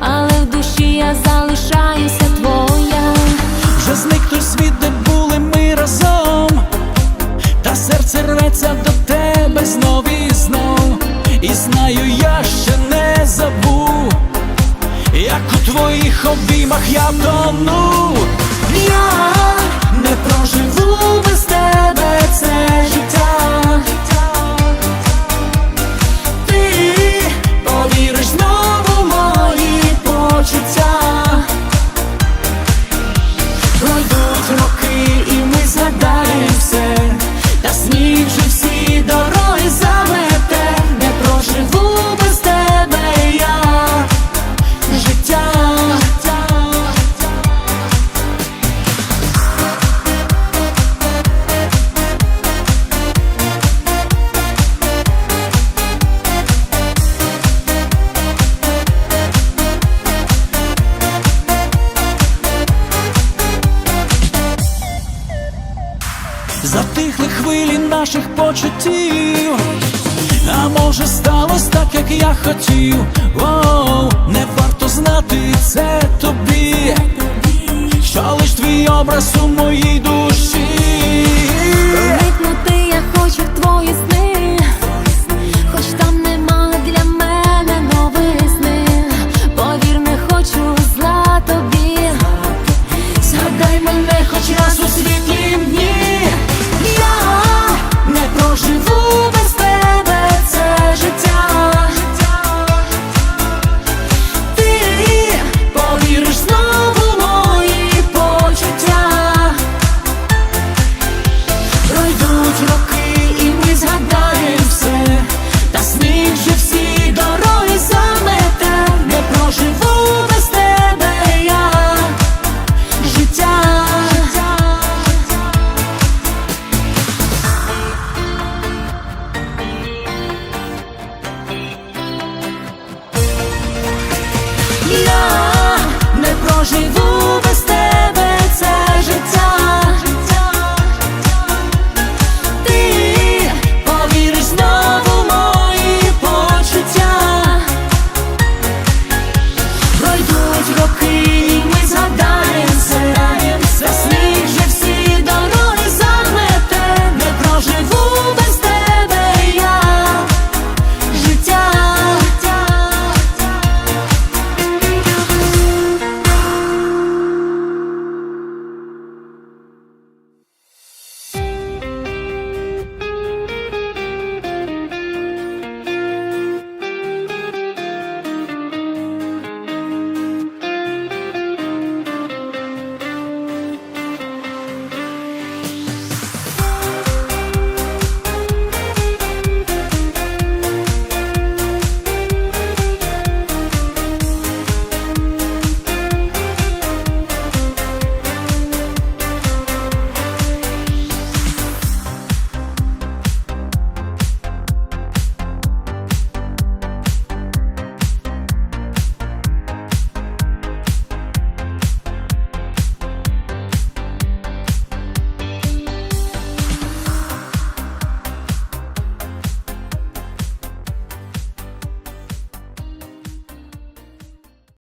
але в душі я залишаюся твоя. Вже зник той світ, де були ми разом, та серце рветься до тебе знов і знов. І знаю, я ще не забув, як у твоїх обіймах я тону. Я не проживу без тебе. Затихли хвилі наших почуттів, а може сталося так, як я хотів. Воу, не варто знати це тобі, що лиш твій образ у моїй душі.